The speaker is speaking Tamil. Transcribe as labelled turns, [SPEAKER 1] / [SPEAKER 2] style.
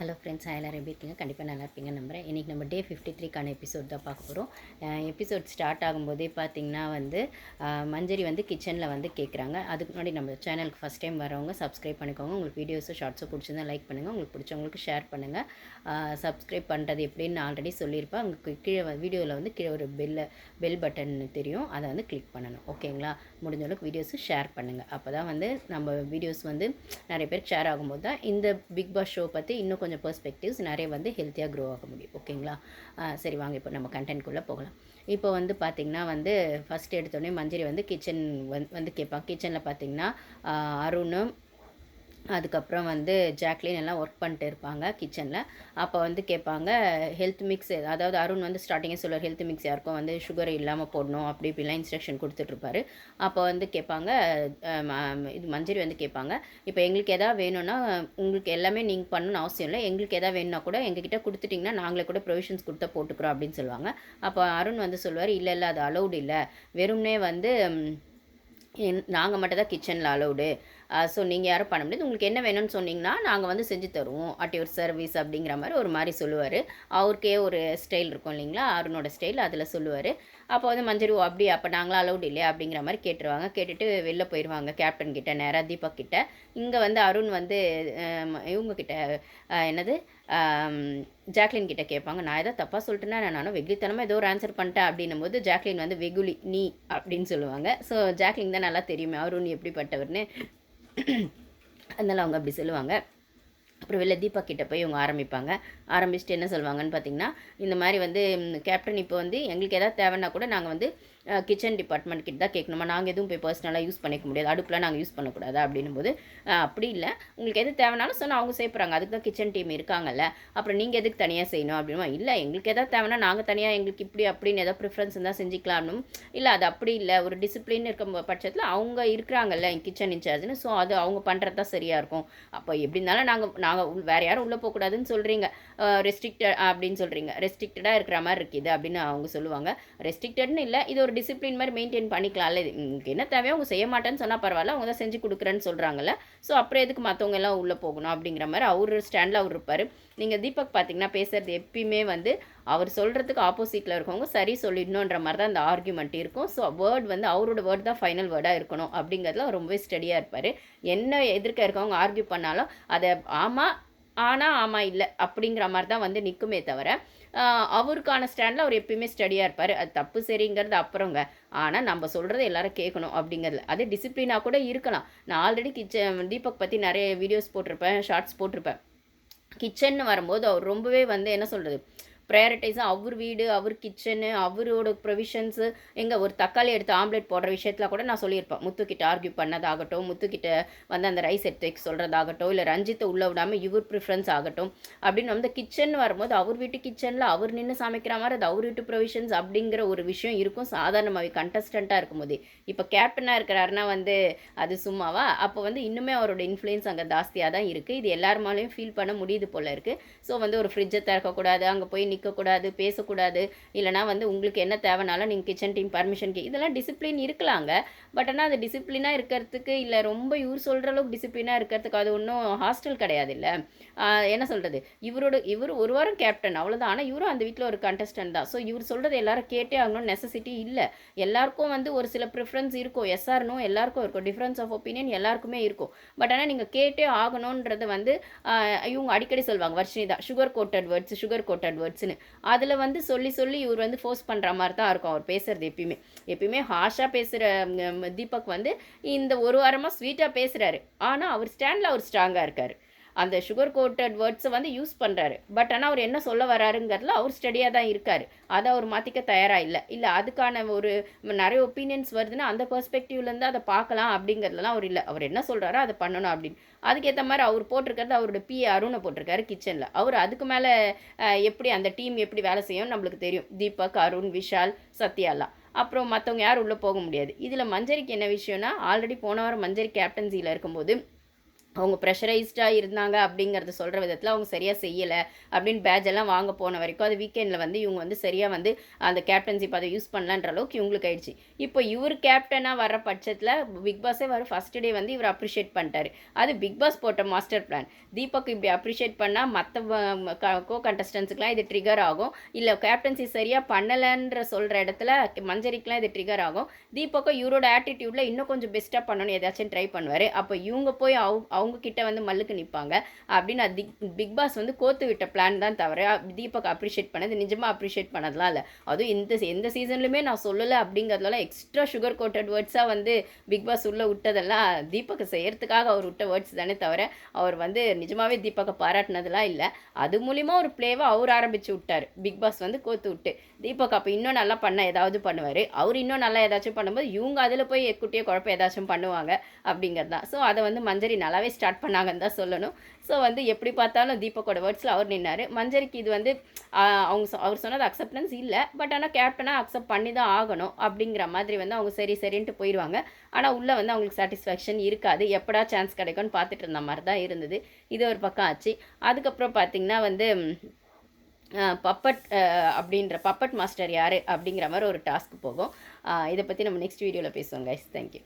[SPEAKER 1] ஹலோ ஃப்ரெண்ட்ஸ் எல்லோரும் எப்படி இருக்கீங்க? கண்டிப்பாக நல்லா இருப்பீங்க நம்புகிறேன் இன்றைக்கி நம்ம டே ஃபிஃப்டி த்ரீக்கான எபிசோட் தான் பார்க்க போகிறோம் எபிசோட் ஸ்டார்ட் ஆகும்போதே பார்த்தீங்கன்னா வந்து மஞ்சரி வந்து கிச்சனில் வந்து கேட்குறாங்க அதுக்கு முன்னாடி நம்ம சேனலுக்கு ஃபஸ்ட் டைம் வரவங்க சப்ஸ்கிரைப் பண்ணிக்கோங்க. உங்களுக்கு வீடியோஸும் ஷார்ட்ஸும் பிடிச்சிருந்தா லைக் பண்ணுங்கள் உங்களுக்கு பிடிச்சவங்களுக்கு ஷேர் பண்ணுங்கள் சப்ஸ்கிரைப் பண்ணுறது எப்படின்னு நான் ஆல்ரெடி சொல்லியிருப்பேன். அங்கே கீழே வீடியோவில் வந்து கீழே ஒரு பெல்ல பெல் பட்டன் தெரியும். அதை வந்து கிளிக் பண்ணணும். ஓகேங்களா முடிஞ்ச அளவுக்கு வீடியோஸும் ஷேர் பண்ணுங்கள் அப்போ தான் வந்து நம்ம வீடியோஸ் வந்து நிறைய பேருக்கு ஷேர் ஆகும்போது தான் இந்த பிக் பாஸ் ஷோ பற்றி இன்னும் கொஞ்சம் பெர்ஸ்பெக்டிவ்ஸ் நிறைய வந்து ஹெல்த்தியாக க்ரோ ஆக முடியும். ஓகேங்களா சரி வாங்க இப்போ நம்ம கண்டென்ட்குள்ளே போகலாம். இப்போ வந்து பார்த்திங்கன்னா வந்து ஃபஸ்ட் எடுத்தோடனே மஞ்சரி வந்து கிச்சன் வந்து வந்து கேட்பான். கிச்சனில் பார்த்திங்கன்னா அருணும் அதுக்கப்புறம் வந்து ஜாக்லின் எல்லாம் ஒர்க் பண்ணிட்டு இருப்பாங்க கிச்சனில் அப்போ வந்து கேட்பாங்க ஹெல்த் மிக்ஸ் அதாவது அருண் வந்து ஸ்டார்டிங்கே சொல்லுவார் ஹெல்த் மிக்ஸ் யாருக்கும் வந்து சுகர் இல்லாமல் போடணும் அப்படி இப்படிலாம் இன்ஸ்ட்ரக்ஷன் கொடுத்துட்ருப்பாரு அப்போ வந்து கேட்பாங்க ம- இது மஞ்சரி வந்து கேட்பாங்க இப்போ எங்களுக்கு எதாவது வேணும்னா உங்களுக்கு எல்லாமே நீங்கள் பண்ணணும்னு அவசியம் இல்லை. எங்களுக்கு எதாவது வேணும்னா கூட எங்ககிட்ட கொடுத்துட்டிங்கன்னா நாங்களே கூட ப்ரொவிஷன்ஸ் கொடுத்தா போட்டுக்கிறோம் அப்படின்னு சொல்லுவாங்க. அப்போ அருண் வந்து சொல்லுவார் இல்லை இல்லை அது அலௌடு இல்லை. வெறும்னே வந்து நாங்கள் மட்டும் தான் கிச்சனில் அலௌடு ஸோ நீங்கள் யாரும் பண்ண முடியாது. உங்களுக்கு என்ன வேணும்னு சொன்னீங்கன்னா நாங்கள் வந்து செஞ்சு தருவோம். அட் யுவர் சர்வீஸ் அப்படிங்கிற மாதிரி ஒரு மாதிரி சொல்லுவார். அவருக்கே ஒரு ஸ்டைல் இருக்கும் இல்லைங்களா? அருணோட ஸ்டைல் அதில் சொல்லுவார். அப்போ வந்து மஞ்சரி ஓ அப்படி அப்போ நாங்களாம் அலௌட் இல்லையா? அப்படிங்கிற மாதிரி கேட்டுருவாங்க. கேட்டுட்டு வெளில போயிடுவாங்க கேப்டன் கிட்ட நேராக தீபக் கிட்ட. இங்கே வந்து அருண் வந்து இவங்க கிட்ட என்னது? ஜாக்லின் கிட்ட கேட்பாங்க. நான் ஏதோ தப்பாக சொல்லிட்டேன்னா நான் நானும் வெகுளித்தனமாக ஏதோ ஒரு ஆன்சர் பண்ணிட்டேன். அப்படின்னும் போது ஜாக்லின் வந்து வெகுலி நீ அப்படின்னு சொல்லுவாங்க. ஸோ ஜாக்லின் தான் நல்லா தெரியுமே அருண் எப்படிப்பட்டவர்னு. அதனால் அவங்க அப்படி சொல்லுவாங்க. அப்புறம் வெளில தீபா கிட்ட போய் இவங்க ஆரம்பிப்பாங்க. ஆரம்பிச்சுட்டு என்ன சொல்லுவாங்கன்னு பார்த்தீங்கன்னா இந்த மாதிரி வந்து கேப்டன் இப்போ வந்து எங்களுக்கு எதாவது தேவைன்னா கூட நாங்கள் வந்து கிச்சன் டிபார்ட்மெண்ட் கிட்ட தான் கேட்கணுமா? நாங்கள் எதுவும் போய் பர்சனலாக யூஸ் பண்ணிக்க முடியாது. அடுப்பில் நாங்கள் யூஸ் பண்ணக்கூடாது? அப்படின்னும் போது அப்படி இல்லை. உங்களுக்கு எது தேவைனாலும் சொன்னால் அவங்க செய்யப்படுறாங்க அதுக்கு தான் கிச்சன் டீம் இருக்காங்கல்ல. அப்புறம் நீங்கள் எதுக்கு தனியாக செய்யணும் அப்படின்னா இல்லை எங்களுக்கு எதாவது தேவைன்னா நாங்கள் தனியாக எங்களுக்கு இப்படி அப்படின்னு ஏதாவது ப்ரிஃபரன்ஸ் இருந்தால் செஞ்சுக்கலாம்னு இல்லை அது அப்படி இல்லை. ஒரு டிசிப்ளின் இருக்க பட்சத்தில் அவங்க இருக்கிறாங்கல்ல கிச்சன் இன்சார்ஜ்னு ஸோ அது அவங்க பண்ணுறது தான் சரியாக இருக்கும். அப்போ எப்படி இருந்தாலும் நாங்கள் நாங்கள் வேறு யாரும் உள்ளே போகக்கூடாதுன்னு சொல்கிறீங்க ரெஸ்ட்ரிக்டட் அப்படின்னு சொல்கிறீங்க ரெஸ்ட்ரிக்டடாக இருக்கிற மாதிரி இருக்குது அப்படின்னு அவங்க சொல்லுவாங்க. ரெஸ்ட்ரிக்டட்னு இல்லை இது ஒரு டிசிப்ளின் மாதிரி மெயின்டைன் பண்ணிக்கலாம்ல. இது உங்களுக்கு என்ன தேவையோ அவங்க செய்ய மாட்டேன்னு சொன்னால் பரவாயில்ல அவங்க தான் செஞ்சு கொடுக்குறேன்னு சொல்கிறாங்கல்ல ஸோ அப்புறம் எதுக்கு மற்றவங்க எல்லாம் உள்ளே போகணும் அப்படிங்கிற மாதிரி அவர் ஸ்டாண்டில் அவர் இருப்பார். நீங்கள் தீபக் பார்த்தீங்கன்னா பேசுகிறது எப்பயுமே வந்து அவர் சொல்கிறதுக்கு ஆப்போசிட்டில் இருக்கவங்க சரி சொல்லிடணுன்ற மாதிரி தான் அந்த ஆர்குமெண்ட் இருக்கும். ஸோ வேர்ட் வந்து அவரோட வேர்ட் தான் ஃபைனல் வேர்டாக இருக்கணும் அப்படிங்கிறதுல ரொம்பவே ஸ்டடியாக இருப்பார். என்ன எதிர்க்க இருக்கவங்க ஆர்கியூ பண்ணாலும் அதை ஆமாம் ஆனால் ஆமாம் இல்லை அப்படிங்கிற மாதிரி தான் வந்து நிற்குமே தவிர அவருக்கான ஸ்டாண்டில் அவர் எப்பயுமே ஸ்டடியாக இருப்பார். அது தப்பு சரிங்கிறது அப்புறங்க. ஆனால் நம்ம சொல்கிறத எல்லாரும் கேட்கணும் அப்படிங்கிறதுல அது டிசிப்ளினாக கூட இருக்கலாம். நான் ஆல்ரெடி கிச்சன் தீபக் பற்றி நிறைய வீடியோஸ் போட்டிருப்பேன் ஷார்ட்ஸ் போட்டிருப்பேன். கிச்சன்னு வரும்போது அவர் ரொம்பவே வந்து என்ன சொல்கிறது ப்ரையாரிட்டைஸாக அவர் வீடு அவர் கிச்சனு அவரோட ப்ரொவிஷன்ஸு எங்கே ஒரு தக்காளி எடுத்து ஆம்லெட் போடுற விஷயத்தில் கூட நான் சொல்லியிருப்பேன். முத்துக்கிட்ட ஆர்கியூ பண்ணதாகட்டும் முத்துக்கிட்ட வந்து அந்த ரைஸ் எடுத்து வைக்க சொல்கிறதாகட்டும் இல்லை ரஞ்சித்தை உள்ளே விடாமல் இவர் ப்ரிஃபரன்ஸ் ஆகட்டும். அப்படின்னு வந்து கிச்சன் வரும்போது அவர் வீட்டு கிச்சனில் அவர் நின்று சமைக்கிற மாதிரி அது அவர் வீட்டு ப்ரொவிஷன்ஸ் அப்படிங்கிற ஒரு விஷயம் இருக்கும். சாதாரணமாகவே கண்டஸ்டண்ட்டாக இருக்கும்போது இப்போ கேப்டனாக இருக்கிறாருன்னா வந்து அது சும்மாவா? அப்போ வந்து இன்னுமே அவரோட இன்ஃப்ளூயன்ஸ் அங்கே ஜாஸ்தியாக தான் இருக்குது இது எல்லாருமாலையும் ஃபீல் பண்ண முடியுது போல் இருக்குது ஸோ வந்து ஒரு ஃப்ரிட்ஜை திறக்கக்கூடாது அங்கே போய் நிற்கக்கூடாது பேசக்கூடாது இல்லைனா வந்து உங்களுக்கு என்ன தேவைனாலும் நீங்கள் கிச்சன் டீம் பர்மிஷன் கே இதெல்லாம் டிசிப்ளின் இருக்கலாங்க. பட் ஆனால் அது டிசிப்ளினாக இருக்கிறதுக்கு இல்லை ரொம்ப இவர் சொல்கிற அளவுக்கு டிசிப்ளினாக இருக்கிறதுக்கு அது ஒன்றும் ஹாஸ்டல் கிடையாது இல்லை என்ன சொல்கிறது இவரோட இவர் ஒரு வாரம் கேப்டன் அவ்வளோதான் ஆனால் இவரும் அந்த வீட்டில் ஒரு கண்டஸ்டன்ட் தான். ஸோ இவர் சொல்கிறது எல்லாரும் கேட்டே ஆகணும்னு நெசசிட்டி இல்லை. எல்லாருக்கும் வந்து ஒரு சில ப்ரிஃபரன்ஸ் இருக்கும். எஸ்ஆர்னோ எல்லாருக்கும் இருக்கும். டிஃப்ரென்ஸ் ஆஃப் ஒப்பீனியன் எல்லாருக்குமே இருக்கும். பட் ஆனால் நீங்கள் கேட்டே ஆகணுன்றது வந்து இவங்க அடிக்கடி சொல்லுவாங்க வர்ஷினி தான் sugar coated words sugar coated வேர்ட்ஸ்னு அதில் வந்து சொல்லி சொல்லி இவர் வந்து ஃபோர்ஸ் பண்ணுற மாதிரி தான் இருக்கும். அவர் பேசுகிறது எப்பயுமே. எப்பயுமே ஹாஷாக பேசுகிற தீபக் வந்து இந்த ஒரு வாரமாக ஸ்வீட்டாக பேசுகிறாரு ஆனால் அவர் ஸ்டாண்டில் அவர் ஸ்ட்ராங்காக இருக்கார். அந்த சுகர் கோட்டட் வேர்ட்ஸை வந்து யூஸ் பண்ணுறாரு பட் ஆனால் அவர் என்ன சொல்ல வராருங்கிறதுல அவர் ஸ்டடியாக தான் இருக்கார். அதை அவர் மாற்றிக்க தயாராக இல்லை. இல்லை அதுக்கான ஒரு நிறைய ஒப்பீனியன்ஸ் வருதுன்னா அந்த பெர்ஸ்பெக்டிவ்லேருந்து அதை பார்க்கலாம் அப்படிங்கிறதுலாம் அவர் இல்லை. அவர் என்ன சொல்கிறாரோ அதை பண்ணணும் அப்படின்னு. அதுக்கேற்ற மாதிரி அவர் போட்டிருக்கிறது அவரோட பி அருணை போட்டிருக்காரு கிச்சனில் அவர் அதுக்கு மேலே எப்படி அந்த டீம் எப்படி வேலை செய்யும் நம்மளுக்கு தெரியும். தீபக் அருண் விஷால் சத்யாலாம் அப்புறம் மற்றவங்க யாரும் உள்ளே போக முடியாது. இதில் மஞ்சரிக்கு என்ன விஷயம்னா ஆல்ரெடி போன வாரம் மஞ்சரி கேப்டன்சியில் இருக்கும்போது அவங்க ப்ரெஷரைஸ்டாக இருந்தாங்க அப்படிங்கிறத சொல்கிற விதத்தில் அவங்க சரியாக செய்யலை அப்படின்னு பேஜ் எல்லாம் வாங்க போன வரைக்கும் அது வீக்கெண்டில் வந்து இவங்க வந்து சரியாக வந்து அந்த கேப்டன்ஷிப் அதை யூஸ் பண்ணலான்ற அளவுக்கு இவங்களுக்கு ஆயிடுச்சு. இப்போ இவர் கேப்டனாக வர பட்சத்தில் பிக் பாஸே வர ஃபஸ்ட் டே வந்து இவர் அப்ரிஷியேட் பண்ணிட்டாரு. அது பிக் பாஸ் போட்ட மாஸ்டர் பிளான் தீபக் இப்படி அப்ரிஷியேட் பண்ணால் மற்ற கோ கண்டஸ்டன்ஸுக்கெலாம் இது ட்ரிகர் ஆகும். இல்லை கேப்டன்சி சரியாக பண்ணலைன்ற சொல்கிற இடத்துல மஞ்சரிக்கெலாம் இது ட்ரிகர் ஆகும். தீபக்கும் இவரோட ஆட்டிடியூடில் இன்னும் கொஞ்சம் பெஸ்ட்டாக பண்ணணும் ஏதாச்சும் ட்ரை பண்ணுவார். அப்போ இவங்க போய் அவு அவங்க கிட்ட வந்து மல்லுக்கு நிற்பாங்க அப்படின்னு அது பிக் பாஸ் வந்து கோத்து விட்ட பிளான் தான் தவிர தீபக் அப்ரிஷியேட் பண்ணது நிஜமாக அப்ரிஷியேட் பண்ணதெல்லாம் இல்லை. அதுவும் இந்த எந்த சீசன்லையுமே நான் சொல்லலை அப்படிங்கிறதுலாம் எக்ஸ்ட்ரா சுகர் கோட்டட் வேர்ட்ஸாக வந்து பிக் பாஸ் உள்ளே விட்டதெல்லாம் தீபக் செய்யறதுக்காக அவர் விட்ட வேர்ட்ஸ் தானே தவிர அவர் வந்து நிஜமாகவே தீபக்கை பாராட்டினதெல்லாம் இல்லை. அது மூலிமா ஒரு பிளேவை அவர் ஆரம்பித்து விட்டார். பிக் பாஸ் வந்து கோத்து விட்டு. தீபக் அப்போ இன்னும் நல்லா பண்ண ஏதாவது பண்ணுவார். அவர் இன்னும் நல்லா ஏதாச்சும் பண்ணும்போது இவங்க அதில் போய் குட்டியை குழப்பம் ஏதாச்சும் பண்ணுவாங்க அப்படிங்கிறது தான் ஸோ அதை வந்து மஞ்சரி நல்லாவே ஸ்டார்ட் பண்ணாங்கன்னு தான் சொல்லணும். ஸோ வந்து எப்படி பார்த்தாலும் தீபக்கோட வேர்ட்ஸில் அவர் நின்னார். மஞ்சரிக்கு இது வந்து அவங்க அவர் சொன்னது அக்செப்டன்ஸ் இல்லை. பட் ஆனால் கேப்டனாக அக்செப்ட் பண்ணி தான் ஆகணும் அப்படிங்கிற மாதிரி வந்து அவங்க சரி சரின்ட்டு போயிடுவாங்க ஆனால் உள்ளே வந்து அவங்களுக்கு சாட்டிஸ்ஃபேக்ஷன் இருக்காது. எப்படா சான்ஸ் கிடைக்கும்னு பார்த்துட்டு இருந்த மாதிரி தான் இருந்தது. இது ஒரு பக்கம் ஆச்சு. அதுக்கப்புறம் பார்த்திங்கன்னா வந்து பப்பட் அப்படின்ற பப்பட் மாஸ்டர் யார் அப்படிங்கிற மாதிரி ஒரு டாஸ்க் போகும். இதை பற்றி நம்ம நெக்ஸ்ட் வீடியோவில் பேசுவோம் கைஸ் தேங்க்யூ